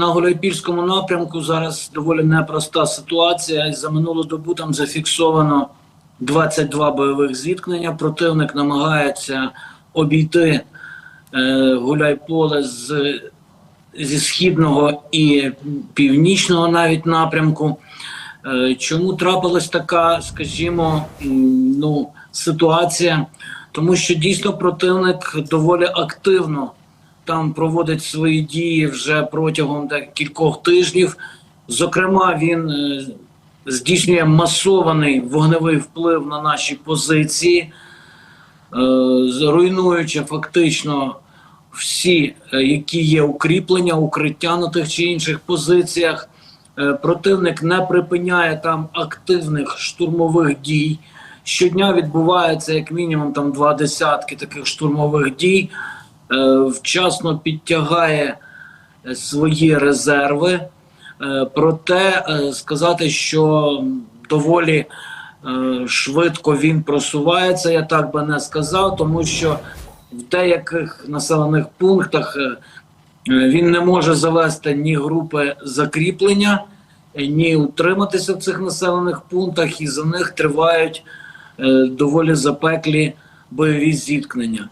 На Гуляйпільському напрямку зараз доволі непроста ситуація. За минулу добу там зафіксовано 22 бойових зіткнення. Противник намагається обійти е, Гуляйполе з, зі східного і північного навіть напрямку. Е, чому трапилась така, скажімо, ну, ситуація? Тому що дійсно противник доволі активно там проводить свої дії вже протягом так, кількох тижнів. Зокрема, він е, здійснює масований вогневий вплив на наші позиції, е, руйнуючи фактично всі, е, які є укріплення, укриття на тих чи інших позиціях. Е, Противник не припиняє там активних штурмових дій. Щодня відбувається як мінімум там два десятки таких штурмових дій. Е, Вчасно підтягає е, свої резерви. Е, Проте сказати, що доволі швидко він просувається, я так би не сказав, тому що в деяких населених пунктах він не може завести ні групи закріплення, ні утриматися в цих населених пунктах, і за них тривають доволі запеклі бойові зіткнення.